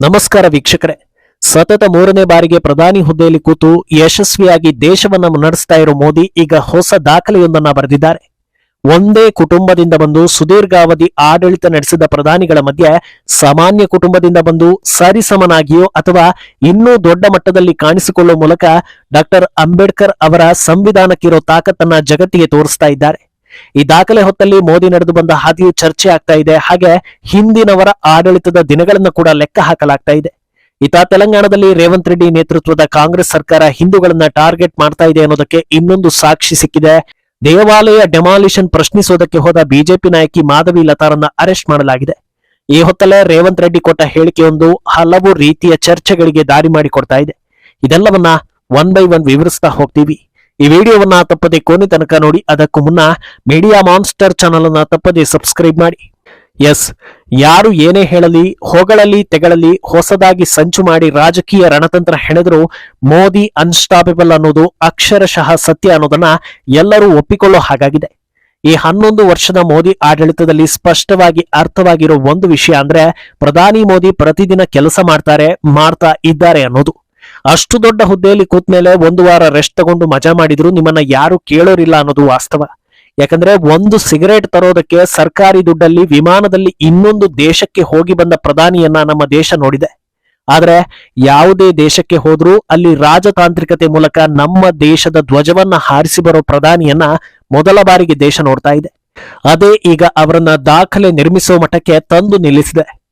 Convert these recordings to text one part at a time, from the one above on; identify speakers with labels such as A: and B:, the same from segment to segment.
A: ನಮಸ್ಕಾರ ವೀಕ್ಷಕರೇ. ಸತತ ಮೂರನೇ ಬಾರಿಗೆ ಪ್ರಧಾನಿ ಹುದ್ದೆಯಲ್ಲಿ ಕೂತು ಯಶಸ್ವಿಯಾಗಿ ದೇಶವನ್ನು ಮುನ್ನಡೆಸ್ತಾ ಇರೋ ಮೋದಿ ಈಗ ಹೊಸ ದಾಖಲೆಯೊಂದನ್ನ ಬರೆದಿದ್ದಾರೆ. ಒಂದೇ ಕುಟುಂಬದಿಂದ ಬಂದು ಸುದೀರ್ಘಾವಧಿ ಆಡಳಿತ ನಡೆಸಿದ ಪ್ರಧಾನಿಗಳ ಮಧ್ಯೆ ಸಾಮಾನ್ಯ ಕುಟುಂಬದಿಂದ ಬಂದು ಸರಿಸಮನಾಗಿಯೋ ಅಥವಾ ಇನ್ನೂ ದೊಡ್ಡ ಮಟ್ಟದಲ್ಲಿ ಕಾಣಿಸಿಕೊಳ್ಳುವ ಮೂಲಕ ಡಾಕ್ಟರ್ ಅಂಬೇಡ್ಕರ್ ಅವರ ಸಂವಿಧಾನಕ್ಕಿರೋ ತಾಕತ್ತನ್ನ ಜಗತ್ತಿಗೆ ತೋರಿಸ್ತಾ ಇದ್ದಾರೆ. ಈ ದಾಖಲೆ ಹೊತ್ತಲ್ಲಿ ಮೋದಿ ನಡೆದು ಬಂದ ಹಾದಿಯು ಚರ್ಚೆ ಆಗ್ತಾ ಇದೆ. ಹಾಗೆ ಹಿಂದಿನವರ ಆಡಳಿತದ ದಿನಗಳನ್ನು ಕೂಡ ಲೆಕ್ಕ ಹಾಕಲಾಗ್ತಾ ಇದೆ. ಈತ ತೆಲಂಗಾಣದಲ್ಲಿ ರೇವಂತ್ ರೆಡ್ಡಿ ನೇತೃತ್ವದ ಕಾಂಗ್ರೆಸ್ ಸರ್ಕಾರ ಹಿಂದೂಗಳನ್ನ ಟಾರ್ಗೆಟ್ ಮಾಡ್ತಾ ಇದೆ ಅನ್ನೋದಕ್ಕೆ ಇನ್ನೊಂದು ಸಾಕ್ಷಿ ಸಿಕ್ಕಿದೆ. ದೇವಾಲಯ ಡೆಮಾಲಿಷನ್ ಪ್ರಶ್ನಿಸೋದಕ್ಕೆ ಹೋದ ಬಿಜೆಪಿ ನಾಯಕಿ ಮಾಧವಿ ಲತಾರನ್ನ ಅರೆಸ್ಟ್ ಮಾಡಲಾಗಿದೆ. ಈ ಹೊತ್ತಲ್ಲೇ ರೇವಂತ್ ರೆಡ್ಡಿ ಕೊಟ್ಟ ಹೇಳಿಕೆಯೊಂದು ಹಲವು ರೀತಿಯ ಚರ್ಚೆಗಳಿಗೆ ದಾರಿ ಮಾಡಿಕೊಡ್ತಾ ಇದೆ. ಇದೆಲ್ಲವನ್ನ ಒನ್ ಬೈ ಒನ್ ವಿವರಿಸ್ತಾ ಹೋಗ್ತೀವಿ. ಈ ವಿಡಿಯೋವನ್ನ ತಪ್ಪದೆ ಕೊನೆ ತನಕ ನೋಡಿ, ಅದಕ್ಕೂ ಮುನ್ನ ಮೀಡಿಯಾ ಮಾನ್ಸ್ಟರ್ ಚಾನಲ್ ಅನ್ನ ತಪ್ಪದೆ ಸಬ್ಸ್ಕ್ರೈಬ್ ಮಾಡಿ. ಎಸ್ ಯಾರು ಏನೇ ಹೇಳಲಿ ಹೊಗಳಲ್ಲಿ ತೆಗಳಲಿ, ಹೊಸದಾಗಿ ಸಂಚು ಮಾಡಿ ರಾಜಕೀಯ ರಣತಂತ್ರ ಹೆಣೆದ್ರು ಮೋದಿ ಅನ್ಸ್ಟಾಪೇಬಲ್ ಅನ್ನೋದು ಅಕ್ಷರಶಃ ಸತ್ಯ ಅನ್ನೋದನ್ನ ಎಲ್ಲರೂ ಒಪ್ಪಿಕೊಳ್ಳೋ ಹಾಗಾಗಿದೆ. ಈ ಹನ್ನೊಂದು ವರ್ಷದ ಮೋದಿ ಆಡಳಿತದಲ್ಲಿ ಸ್ಪಷ್ಟವಾಗಿ ಅರ್ಥವಾಗಿರೋ ಒಂದು ವಿಷಯ ಅಂದ್ರೆ ಪ್ರಧಾನಿ ಮೋದಿ ಪ್ರತಿದಿನ ಕೆಲಸ ಮಾಡ್ತಾರೆ, ಮಾಡ್ತಾ ಇದ್ದಾರೆ ಅನ್ನೋದು. ಅಷ್ಟು ದೊಡ್ಡ ಹುದ್ದೆಯಲ್ಲಿ ಕೂತ್ಮೇಲೆ ಒಂದು ವಾರ ರೆಸ್ಟ್ ತಗೊಂಡು ಮಜಾ ಮಾಡಿದ್ರು, ನಿಮ್ಮನ್ನ ಯಾರು ಕೇಳೋರಿಲ್ಲ ಅನ್ನೋದು ವಾಸ್ತವ. ಯಾಕಂದ್ರೆ ಒಂದು ಸಿಗರೇಟ್ ತರೋದಕ್ಕೆ ಸರ್ಕಾರಿ ದುಡ್ಡಲ್ಲಿ ವಿಮಾನದಲ್ಲಿ ಇನ್ನೊಂದು ದೇಶಕ್ಕೆ ಹೋಗಿ ಬಂದ ಪ್ರಧಾನಿಯನ್ನ ನಮ್ಮ ದೇಶ ನೋಡಿದೆ. ಆದ್ರೆ ಯಾವುದೇ ದೇಶಕ್ಕೆ ಹೋದ್ರೂ ಅಲ್ಲಿ ರಾಜತಾಂತ್ರಿಕತೆ ಮೂಲಕ ನಮ್ಮ ದೇಶದ ಧ್ವಜವನ್ನ ಹಾರಿಸಿ ಬರೋ ಪ್ರಧಾನಿಯನ್ನ ಮೊದಲ ಬಾರಿಗೆ ದೇಶ ನೋಡ್ತಾ ಇದೆ. ಅದೇ ಈಗ ಅವರನ್ನ ದಾಖಲೆ ನಿರ್ಮಿಸುವ ಮಟ್ಟಕ್ಕೆ ತಂದು ನಿಲ್ಲಿಸಿದೆ.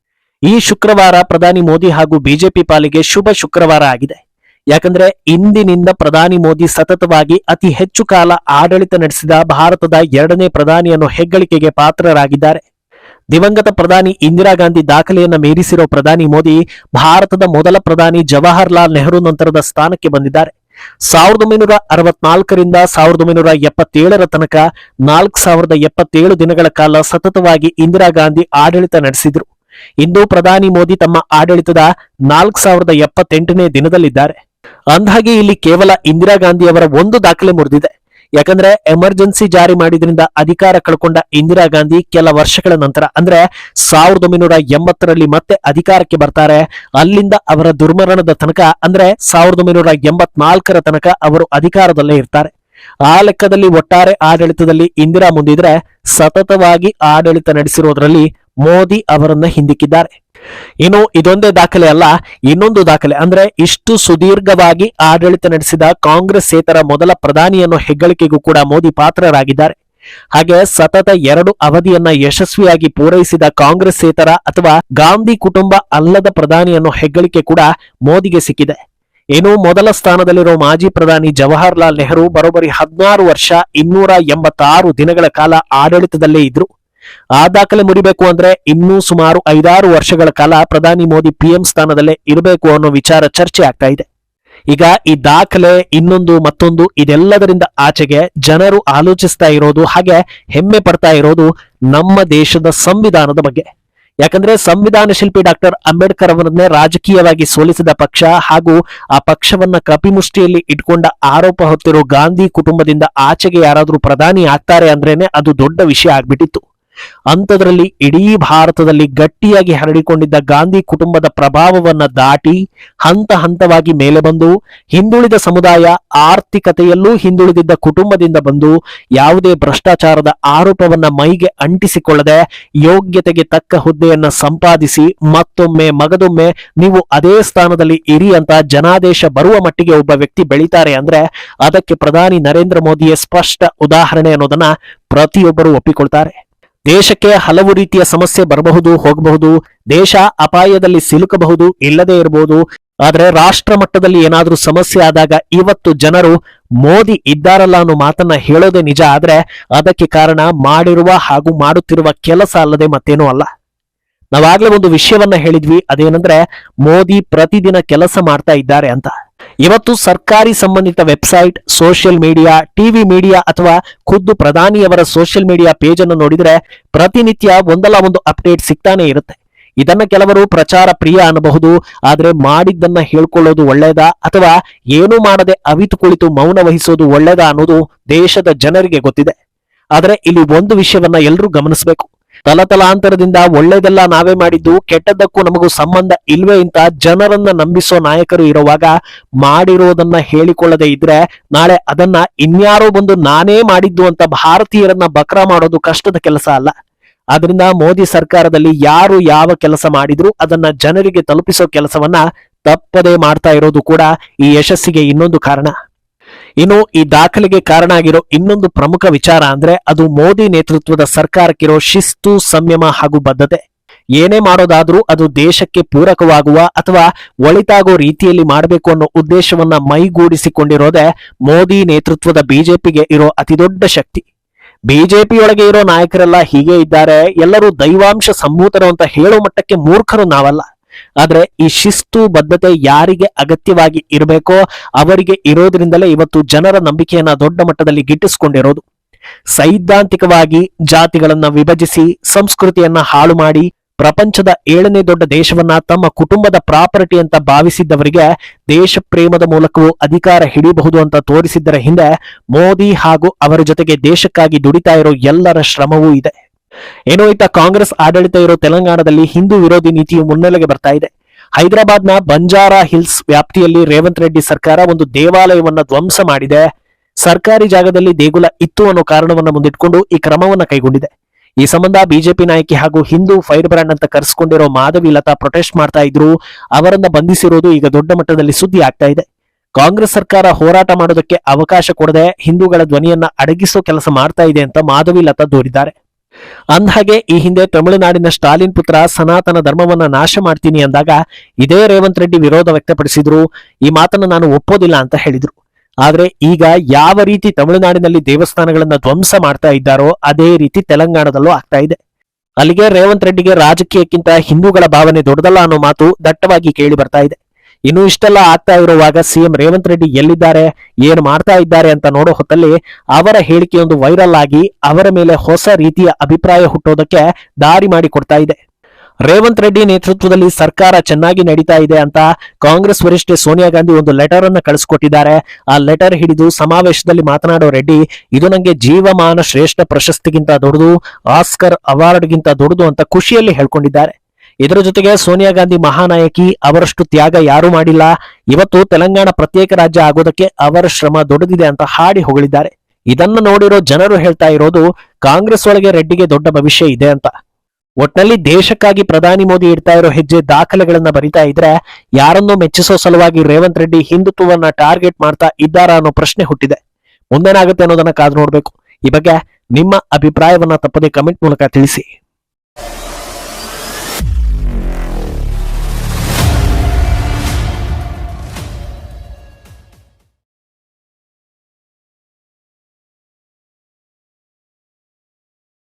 A: ಈ ಶುಕ್ರವಾರ ಪ್ರಧಾನಿ ಮೋದಿ ಹಾಗೂ ಬಿಜೆಪಿ ಪಾಲಿಗೆ ಶುಭ ಶುಕ್ರವಾರ ಆಗಿದೆ. ಯಾಕಂದ್ರೆ ಇಂದಿನಿಂದ ಪ್ರಧಾನಿ ಮೋದಿ ಸತತವಾಗಿ ಅತಿ ಹೆಚ್ಚು ಕಾಲ ಆಡಳಿತ ನಡೆಸಿದ ಭಾರತದ ಎರಡನೇ ಪ್ರಧಾನಿ ಅನ್ನೋ ಹೆಗ್ಗಳಿಕೆಗೆ ಪಾತ್ರರಾಗಿದ್ದಾರೆ. ದಿವಂಗತ ಪ್ರಧಾನಿ ಇಂದಿರಾ ಗಾಂಧಿ ದಾಖಲೆಯನ್ನ ಮೀರಿಸಿರೋ ಪ್ರಧಾನಿ ಮೋದಿ ಭಾರತದ ಮೊದಲ ಪ್ರಧಾನಿ ಜವಾಹರ್ಲಾಲ್ ನೆಹರು ನಂತರದ ಸ್ಥಾನಕ್ಕೆ ಬಂದಿದ್ದಾರೆ. ಸಾವಿರದ ಒಂಬೈನೂರ ಅರವತ್ನಾಲ್ಕರಿಂದ ಸಾವಿರದ ಒಂಬೈನೂರ ಎಪ್ಪತ್ತೇಳರ ತನಕ ನಾಲ್ಕು ಸಾವಿರದ ಎಪ್ಪತ್ತೇಳು ದಿನಗಳ ಕಾಲ ಸತತವಾಗಿ ಇಂದಿರಾ ಗಾಂಧಿ ಆಡಳಿತ ನಡೆಸಿದ್ರು. ಇಂದು ಪ್ರಧಾನಿ ಮೋದಿ ತಮ್ಮ ಆಡಳಿತದ ನಾಲ್ಕು ಸಾವಿರದ ಎಪ್ಪತ್ತೆಂಟನೇ ದಿನದಲ್ಲಿದ್ದಾರೆ. ಅಂದ್ಹಾಗೆ ಇಲ್ಲಿ ಕೇವಲ ಇಂದಿರಾ ಗಾಂಧಿ ಅವರ ಒಂದು ದಾಖಲೆ ಮುರಿದಿದೆ. ಯಾಕಂದ್ರೆ ಎಮರ್ಜೆನ್ಸಿ ಜಾರಿ ಮಾಡಿದ್ರಿಂದ ಅಧಿಕಾರ ಕಳ್ಕೊಂಡ ಇಂದಿರಾ ಗಾಂಧಿ ಕೆಲ ವರ್ಷಗಳ ನಂತರ, ಅಂದ್ರೆ ಸಾವಿರದ ಒಂಬೈನೂರ ಎಂಬತ್ತರಲ್ಲಿ ಮತ್ತೆ ಅಧಿಕಾರಕ್ಕೆ ಬರ್ತಾರೆ. ಅಲ್ಲಿಂದ ಅವರ ದುರ್ಮರಣದ ತನಕ, ಅಂದ್ರೆ ಸಾವಿರದ ಒಂಬೈನೂರ ಎಂಬತ್ನಾಲ್ಕರ ತನಕ ಅವರು ಅಧಿಕಾರದಲ್ಲೇ ಇರ್ತಾರೆ. ಆ ಲೆಕ್ಕದಲ್ಲಿ ಒಟ್ಟಾರೆ ಆಡಳಿತದಲ್ಲಿ ಇಂದಿರಾ ಮುಂದಿದ್ರೆ ಸತತವಾಗಿ ಆಡಳಿತ ನಡೆಸಿರೋದ್ರಲ್ಲಿ ಮೋದಿ ಅವರನ್ನ ಹಿಂದಿಕ್ಕಿದ್ದಾರೆ. ಇನ್ನು ಇದೊಂದೇ ದಾಖಲೆ ಅಲ್ಲ, ಇನ್ನೊಂದು ದಾಖಲೆ. ಅಂದ್ರೆ ಇಷ್ಟು ಸುದೀರ್ಘವಾಗಿ ಆಡಳಿತ ನಡೆಸಿದ ಕಾಂಗ್ರೆಸ್ ಸೇತರ ಮೊದಲ ಪ್ರಧಾನಿಯನ್ನು ಹೆಗ್ಗಳಿಕೆಗೂ ಕೂಡ ಮೋದಿ ಪಾತ್ರರಾಗಿದ್ದಾರೆ. ಹಾಗೆ ಸತತ ಎರಡು ಅವಧಿಯನ್ನ ಯಶಸ್ವಿಯಾಗಿ ಪೂರೈಸಿದ ಕಾಂಗ್ರೆಸ್ ಸೇತರ ಅಥವಾ ಗಾಂಧಿ ಕುಟುಂಬ ಅಲ್ಲದ ಪ್ರಧಾನಿಯನ್ನು ಹೆಗ್ಗಳಿಕೆ ಕೂಡ ಮೋದಿಗೆ ಸಿಕ್ಕಿದೆ. ಇನ್ನು ಮೊದಲ ಸ್ಥಾನದಲ್ಲಿರೋ ಮಾಜಿ ಪ್ರಧಾನಿ ಜವಾಹರ್ಲಾಲ್ ನೆಹರು ಬರೋಬ್ಬರಿ ಹದಿನಾರು ವರ್ಷ ಇನ್ನೂರ ಎಂಬತ್ತಾರು ದಿನಗಳ ಕಾಲ ಆಡಳಿತದಲ್ಲೇ ಇದ್ರು. ಆ ದಾಖಲೆ ಮುರಿಬೇಕು ಅಂದ್ರೆ ಇನ್ನೂ ಸುಮಾರು ಐದಾರು ವರ್ಷಗಳ ಕಾಲ ಪ್ರಧಾನಿ ಮೋದಿ ಪಿಎಂ ಸ್ಥಾನದಲ್ಲೇ ಇರಬೇಕು ಅನ್ನೋ ವಿಚಾರ ಚರ್ಚೆ ಆಗ್ತಾ ಇದೆ. ಈಗ ಈ ದಾಖಲೆ ಇನ್ನೊಂದು ಮತ್ತೊಂದು ಇದೆಲ್ಲದರಿಂದ ಆಚೆಗೆ ಜನರು ಆಲೋಚಿಸ್ತಾ ಇರೋದು ಹಾಗೆ ಹೆಮ್ಮೆ ಪಡ್ತಾ ಇರೋದು ನಮ್ಮ ದೇಶದ ಸಂವಿಧಾನದ ಬಗ್ಗೆ. ಯಾಕಂದ್ರೆ ಸಂವಿಧಾನ ಶಿಲ್ಪಿ ಡಾಕ್ಟರ್ ಅಂಬೇಡ್ಕರ್ ಅವರನ್ನೇ ರಾಜಕೀಯವಾಗಿ ಸೋಲಿಸಿದ ಪಕ್ಷ ಹಾಗೂ ಆ ಪಕ್ಷವನ್ನ ಕಪಿಮುಷ್ಟಿಯಲ್ಲಿ ಇಟ್ಕೊಂಡ ಆರೋಪ ಹೊತ್ತಿರೋ ಗಾಂಧಿ ಕುಟುಂಬದಿಂದ ಆಚೆಗೆ ಯಾರಾದರೂ ಪ್ರಧಾನಿ ಆಗ್ತಾರೆ ಅಂದ್ರೇನೆ ಅದು ದೊಡ್ಡ ವಿಷಯ ಆಗ್ಬಿಟ್ಟಿತ್ತು. ಅಂಥದ್ರಲ್ಲಿ ಇಡೀ ಭಾರತದಲ್ಲಿ ಗಟ್ಟಿಯಾಗಿ ಹರಡಿಕೊಂಡಿದ್ದ ಗಾಂಧಿ ಕುಟುಂಬದ ಪ್ರಭಾವವನ್ನ ದಾಟಿ ಹಂತ ಹಂತವಾಗಿ ಮೇಲೆ ಬಂದು, ಹಿಂದುಳಿದ ಸಮುದಾಯ ಆರ್ಥಿಕತೆಯಲ್ಲೂ ಹಿಂದುಳಿದಿದ್ದ ಕುಟುಂಬದಿಂದ ಬಂದು ಯಾವುದೇ ಭ್ರಷ್ಟಾಚಾರದ ಆರೋಪವನ್ನ ಮೈಗೆ ಅಂಟಿಸಿಕೊಳ್ಳದೆ ಯೋಗ್ಯತೆಗೆ ತಕ್ಕ ಹುದ್ದೆಯನ್ನ ಸಂಪಾದಿಸಿ, ಮತ್ತೊಮ್ಮೆ ಮಗದೊಮ್ಮೆ ನೀವು ಅದೇ ಸ್ಥಾನದಲ್ಲಿ ಇರಿ ಅಂತ ಜನಾದೇಶ ಬರುವ ಮಟ್ಟಿಗೆ ಒಬ್ಬ ವ್ಯಕ್ತಿ ಬೆಳೀತಾರೆ ಅಂದ್ರೆ ಅದಕ್ಕೆ ಪ್ರಧಾನಿ ನರೇಂದ್ರ ಮೋದಿಯೇ ಸ್ಪಷ್ಟ ಉದಾಹರಣೆ ಅನ್ನೋದನ್ನ ಪ್ರತಿಯೊಬ್ಬರು ಒಪ್ಪಿಕೊಳ್ತಾರೆ. ದೇಶಕ್ಕೆ ಹಲವು ರೀತಿಯ ಸಮಸ್ಯೆ ಬರಬಹುದು, ಹೋಗಬಹುದು. ದೇಶ ಅಪಾಯದಲ್ಲಿ ಸಿಲುಕಬಹುದು, ಇಲ್ಲದೆ ಇರಬಹುದು. ಆದರೆ ರಾಷ್ಟ್ರ ಮಟ್ಟದಲ್ಲಿ ಏನಾದರೂ ಸಮಸ್ಯೆ ಆದಾಗ ಇವತ್ತು ಜನರು ಮೋದಿ ಇದ್ದಾರಲ್ಲ ಅನ್ನೋ ಮಾತನ್ನ ಹೇಳೋದೇ ನಿಜ. ಆದ್ರೆ ಅದಕ್ಕೆ ಕಾರಣ ಮಾಡಿರುವ ಹಾಗೂ ಮಾಡುತ್ತಿರುವ ಕೆಲಸ ಅಲ್ಲದೆ ಮತ್ತೇನೂ ಅಲ್ಲ. ನಾವಾಗ್ಲೇ ಒಂದು ವಿಷಯವನ್ನ ಹೇಳಿದ್ವಿ. ಅದೇನಂದ್ರೆ, ಮೋದಿ ಪ್ರತಿದಿನ ಕೆಲಸ ಮಾಡ್ತಾ ಇದ್ದಾರೆ ಅಂತ. ಇವತ್ತು ಸರ್ಕಾರಿ ಸಂಬಂಧಿತ website, social media, TV media ಅಥವಾ ಖುದ್ದು ಪ್ರಧಾನಿಯವರ ಸೋಷಿಯಲ್ ಮೀಡಿಯಾ ಪೇಜ್ ಅನ್ನು ನೋಡಿದ್ರೆ ಪ್ರತಿನಿತ್ಯ ಒಂದಲ್ಲ ಒಂದು ಅಪ್ಡೇಟ್ ಸಿಗ್ತಾನೆ ಇರುತ್ತೆ. ಇದನ್ನ ಕೆಲವರು ಪ್ರಚಾರ ಪ್ರಿಯ ಅನ್ನಬಹುದು, ಆದ್ರೆ ಮಾಡಿದ್ದನ್ನ ಹೇಳ್ಕೊಳ್ಳೋದು ಒಳ್ಳೇದಾ ಅಥವಾ ಏನು ಮಾಡದೆ ಅವಿತು ಕುಳಿತು ಮೌನ ವಹಿಸೋದು ಒಳ್ಳೇದಾ ಅನ್ನೋದು ದೇಶದ ಜನರಿಗೆ ಗೊತ್ತಿದೆ. ಆದರೆ ಇಲ್ಲಿ ಒಂದು ವಿಷಯವನ್ನ ಎಲ್ಲರೂ ಗಮನಿಸಬೇಕು. ತಲತಲಾಂತರದಿಂದ ಒಳ್ಳೇದೆಲ್ಲ ನಾವೇ ಮಾಡಿದ್ದು, ಕೆಟ್ಟದ್ದಕ್ಕೂ ನಮಗೂ ಸಂಬಂಧ ಇಲ್ವೇ ಅಂತ ಜನರನ್ನ ನಂಬಿಸೋ ನಾಯಕರು ಇರುವಾಗ ಮಾಡಿರೋದನ್ನ ಹೇಳಿಕೊಳ್ಳದೆ ಇದ್ರೆ ನಾಳೆ ಅದನ್ನ ಇನ್ಯಾರೋ ಬಂದು ನಾನೇ ಮಾಡಿದ್ದು ಅಂತ ಭಾರತೀಯರನ್ನ ಬಕ್ರ ಮಾಡೋದು ಕಷ್ಟದ ಕೆಲಸ ಅಲ್ಲ. ಆದ್ರಿಂದ ಮೋದಿ ಸರ್ಕಾರದಲ್ಲಿ ಯಾರು ಯಾವ ಕೆಲಸ ಮಾಡಿದ್ರು ಅದನ್ನ ಜನರಿಗೆ ತಲುಪಿಸೋ ಕೆಲಸವನ್ನ ತಪ್ಪದೇ ಮಾಡ್ತಾ ಇರೋದು ಕೂಡ ಈ ಯಶಸ್ಸಿಗೆ ಇನ್ನೊಂದು ಕಾರಣ. ಇನ್ನು ಈ ದಾಖಲೆಗೆ ಕಾರಣ ಆಗಿರೋ ಇನ್ನೊಂದು ಪ್ರಮುಖ ವಿಚಾರ ಅಂದ್ರೆ ಅದು ಮೋದಿ ನೇತೃತ್ವದ ಸರ್ಕಾರಕ್ಕಿರೋ ಶಿಸ್ತು, ಸಂಯಮ ಹಾಗೂ ಬದ್ಧತೆ. ಏನೇ ಮಾಡೋದಾದ್ರೂ ಅದು ದೇಶಕ್ಕೆ ಪೂರಕವಾಗುವ ಅಥವಾ ಒಳಿತಾಗೋ ರೀತಿಯಲ್ಲಿ ಮಾಡಬೇಕು ಅನ್ನೋ ಉದ್ದೇಶವನ್ನ ಮೈಗೂಡಿಸಿಕೊಂಡಿರೋದೇ ಮೋದಿ ನೇತೃತ್ವದ ಬಿಜೆಪಿಗೆ ಇರೋ ಅತಿದೊಡ್ಡ ಶಕ್ತಿ. ಬಿಜೆಪಿಯೊಳಗೆ ಇರೋ ನಾಯಕರೆಲ್ಲ ಹೀಗೆ ಇದ್ದಾರೆ, ಎಲ್ಲರೂ ದೈವಾಂಶ ಸಂಭೂತರು ಅಂತ ಹೇಳೋ ಮಟ್ಟಕ್ಕೆ ಮೂರ್ಖರು ನಾವಲ್ಲ. ಆದ್ರೆ ಈ ಶಿಸ್ತು, ಬದ್ಧತೆ ಯಾರಿಗೆ ಅಗತ್ಯವಾಗಿ ಇರಬೇಕೋ ಅವರಿಗೆ ಇರೋದ್ರಿಂದಲೇ ಇವತ್ತು ಜನರ ನಂಬಿಕೆಯನ್ನ ದೊಡ್ಡ ಮಟ್ಟದಲ್ಲಿ ಗಿಟ್ಟಿಸಿಕೊಂಡಿರೋದು. ಸೈದ್ಧಾಂತಿಕವಾಗಿ ಜಾತಿಗಳನ್ನ ವಿಭಜಿಸಿ ಸಂಸ್ಕೃತಿಯನ್ನ ಹಾಳು ಮಾಡಿ ಪ್ರಪಂಚದ ಏಳನೇ ದೊಡ್ಡ ದೇಶವನ್ನ ತಮ್ಮ ಕುಟುಂಬದ ಪ್ರಾಪರ್ಟಿ ಅಂತ ಭಾವಿಸಿದ್ದವರಿಗೆ ದೇಶ ಪ್ರೇಮದ ಮೂಲಕವೂ ಅಧಿಕಾರ ಹಿಡಿಯಬಹುದು ಅಂತ ತೋರಿಸಿದ್ದರ ಹಿಂದೆ ಮೋದಿ ಹಾಗೂ ಅವರ ಜೊತೆಗೆ ದೇಶಕ್ಕಾಗಿ ದುಡಿತಾ ಇರೋ ಎಲ್ಲರ ಶ್ರಮವೂ ಇದೆ. ಏನೋ ಇತ್ತ ಕಾಂಗ್ರೆಸ್ ಆಡಳಿತ ಇರೋ ತೆಲಂಗಾಣದಲ್ಲಿ ಹಿಂದೂ ವಿರೋಧಿ ನೀತಿಯು ಮುನ್ನೆಲೆಗೆ ಬರ್ತಾ ಇದೆ. ಹೈದರಾಬಾದ್ನ ಬಂಜಾರಾ ಹಿಲ್ಸ್ ವ್ಯಾಪ್ತಿಯಲ್ಲಿ ರೇವಂತ್ ರೆಡ್ಡಿ ಸರ್ಕಾರ ಒಂದು ದೇವಾಲಯವನ್ನ ಧ್ವಂಸ ಮಾಡಿದೆ. ಸರ್ಕಾರಿ ಜಾಗದಲ್ಲಿ ದೇಗುಲ ಇತ್ತು ಅನ್ನೋ ಕಾರಣವನ್ನ ಮುಂದಿಟ್ಕೊಂಡು ಈ ಕ್ರಮವನ್ನ ಕೈಗೊಂಡಿದೆ. ಈ ಸಂಬಂಧ ಬಿಜೆಪಿ ನಾಯಕಿ ಹಾಗೂ ಹಿಂದೂ ಫೈರ್ ಬ್ರ್ಯಾಂಡ್ ಅಂತ ಕರೆಸ್ಕೊಂಡಿರೋ ಮಾಧವಿ ಲತಾ ಪ್ರೊಟೆಸ್ಟ್ ಮಾಡ್ತಾ ಇದ್ರು. ಅವರನ್ನ ಬಂಧಿಸಿರೋದು ಈಗ ದೊಡ್ಡ ಮಟ್ಟದಲ್ಲಿ ಸುದ್ದಿ ಆಗ್ತಾ ಇದೆ. ಕಾಂಗ್ರೆಸ್ ಸರ್ಕಾರ ಹೋರಾಟ ಮಾಡೋದಕ್ಕೆ ಅವಕಾಶ ಕೊಡದೆ ಹಿಂದೂಗಳ ಧ್ವನಿಯನ್ನ ಅಡಗಿಸೋ ಕೆಲಸ ಮಾಡ್ತಾ ಇದೆ ಅಂತ ಮಾಧವಿ ಲತಾ ದೂರಿದ್ದಾರೆ. ಅಂದ್ಹಾಗೆ ಈ ಹಿಂದೆ ತಮಿಳುನಾಡಿನ ಸ್ಟಾಲಿನ್ ಪುತ್ರ ಸನಾತನ ಧರ್ಮವನ್ನ ನಾಶ ಮಾಡ್ತೀನಿ ಅಂದಾಗ ಇದೇ ರೇವಂತ್ ರೆಡ್ಡಿ ವಿರೋಧ ವ್ಯಕ್ತಪಡಿಸಿದ್ರು. ಈ ಮಾತನ್ನ ನಾನು ಒಪ್ಪೋದಿಲ್ಲ ಅಂತ ಹೇಳಿದ್ರು. ಆದ್ರೆ ಈಗ ಯಾವ ರೀತಿ ತಮಿಳುನಾಡಿನಲ್ಲಿ ದೇವಸ್ಥಾನಗಳನ್ನ ಧ್ವಂಸ ಮಾಡ್ತಾ ಇದ್ದಾರೋ ಅದೇ ರೀತಿ ತೆಲಂಗಾಣದಲ್ಲೂ ಆಗ್ತಾ ಇದೆ. ಅಲ್ಲಿಗೆ ರೇವಂತ್ ರೆಡ್ಡಿಗೆ ರಾಜಕೀಯಕ್ಕಿಂತ ಹಿಂದೂಗಳ ಭಾವನೆ ದೊಡ್ಡದಲ್ಲ ಅನ್ನೋ ಮಾತು ದಟ್ಟವಾಗಿ ಕೇಳಿ ಬರ್ತಾ ಇದೆ. ಇನ್ನು ಇಷ್ಟೆಲ್ಲ ಆಗ್ತಾ ಇರುವಾಗ ಸಿಎಂ ರೇವಂತ್ ರೆಡ್ಡಿ ಎಲ್ಲಿದ್ದಾರೆ, ಏನು ಮಾಡ್ತಾ ಇದ್ದಾರೆ ಅಂತ ನೋಡೋ ಹೊತ್ತಲ್ಲಿ ಅವರ ಹೇಳಿಕೆಯೊಂದು ವೈರಲ್ ಆಗಿ ಅವರ ಮೇಲೆ ಹೊಸ ರೀತಿಯ ಅಭಿಪ್ರಾಯ ಹುಟ್ಟೋದಕ್ಕೆ ದಾರಿ ಮಾಡಿಕೊಡ್ತಾ ಇದೆ. ರೇವಂತ್ ರೆಡ್ಡಿ ನೇತೃತ್ವದಲ್ಲಿ ಸರ್ಕಾರ ಚೆನ್ನಾಗಿ ನಡೀತಾ ಇದೆ ಅಂತ ಕಾಂಗ್ರೆಸ್ ವರಿಷ್ಠೆ ಸೋನಿಯಾ ಗಾಂಧಿ ಒಂದು ಲೆಟರ್ ಅನ್ನು ಕಳಿಸ್ಕೊಟ್ಟಿದ್ದಾರೆ. ಆ ಲೆಟರ್ ಹಿಡಿದು ಸಮಾವೇಶದಲ್ಲಿ ಮಾತನಾಡೋ ರೆಡ್ಡಿ, ಇದು ನನಗೆ ಜೀವಮಾನ ಶ್ರೇಷ್ಠ ಪ್ರಶಸ್ತಿಗಿಂತ ದೊಡ್ಡದು, ಆಸ್ಕರ್ ಅವಾರ್ಡ್ಗಿಂತ ದೊಡ್ಡದು ಅಂತ ಖುಷಿಯಲ್ಲಿ ಹೇಳ್ಕೊಂಡಿದ್ದಾರೆ. ಇದರ ಜೊತೆಗೆ ಸೋನಿಯಾ ಗಾಂಧಿ ಮಹಾನಾಯಕಿ ಅವರಷ್ಟು ತ್ಯಾಗ ಯಾರು ಮಾಡಿಲ್ಲ. ಇವತ್ತು ತೆಲಂಗಾಣ ಪ್ರತ್ಯೇಕ ರಾಜ್ಯ ಆಗೋದಕ್ಕೆ ಅವರ ಶ್ರಮ ದೊಡ್ಡದಿದೆ ಅಂತ ಹಾಡಿ ಹೊಗಳಿದ್ದಾರೆ. ಇದನ್ನ ನೋಡಿರೋ ಜನರು ಹೇಳ್ತಾ ಇರೋದು, ಕಾಂಗ್ರೆಸ್ ಒಳಗೆ ರೆಡ್ಡಿಗೆ ದೊಡ್ಡ ಭವಿಷ್ಯ ಇದೆ ಅಂತ. ಒಟ್ನಲ್ಲಿ ದೇಶಕ್ಕಾಗಿ ಪ್ರಧಾನಿ ಮೋದಿ ಇಡ್ತಾ ಇರೋ ಹೆಜ್ಜೆ ದಾಖಲೆಗಳನ್ನ ಬರಿತಾ ಇದ್ರೆ ಯಾರನ್ನೂ ಮೆಚ್ಚಿಸೋ ಸಲುವಾಗಿ ರೇವಂತ್ ರೆಡ್ಡಿ ಹಿಂದುತ್ವವನ್ನ ಟಾರ್ಗೆಟ್ ಮಾಡ್ತಾ ಇದ್ದಾರಾ ಅನ್ನೋ ಪ್ರಶ್ನೆ ಹುಟ್ಟಿದೆ. ಮುಂದೇನಾಗುತ್ತೆ ಅನ್ನೋದನ್ನ ಕಾದು ನೋಡ್ಬೇಕು. ಈ ಬಗ್ಗೆ ನಿಮ್ಮ ಅಭಿಪ್ರಾಯವನ್ನ ತಪ್ಪದೆ ಕಮೆಂಟ್ ಮೂಲಕ ತಿಳಿಸಿ.